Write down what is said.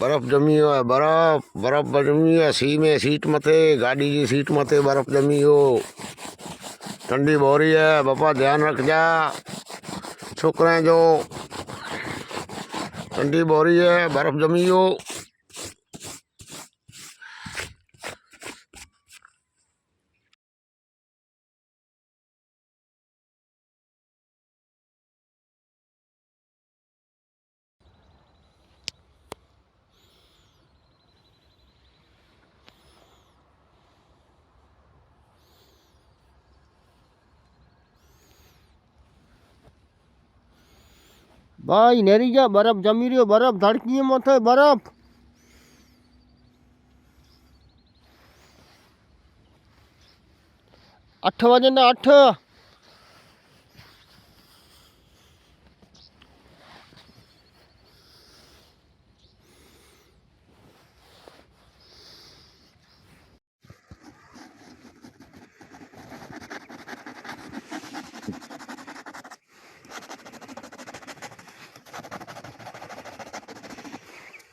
बर्फ़ जमी हो, बर्फ़ बर्फ़ जमी हो। सी में सीट मथे गाड़ी की सीट मथे बर्फ़ जमी हो। ठंडी भोरी है पापा ध्यान रख जा। छोकिरे जो ठंडी भोरी है, बर्फ़ जमी हो। ભાઈ નેરી જા બરફ જમી રહ્યો બરફ ધડકીએ મથે બરફ. અઠ વાગે ને અઠ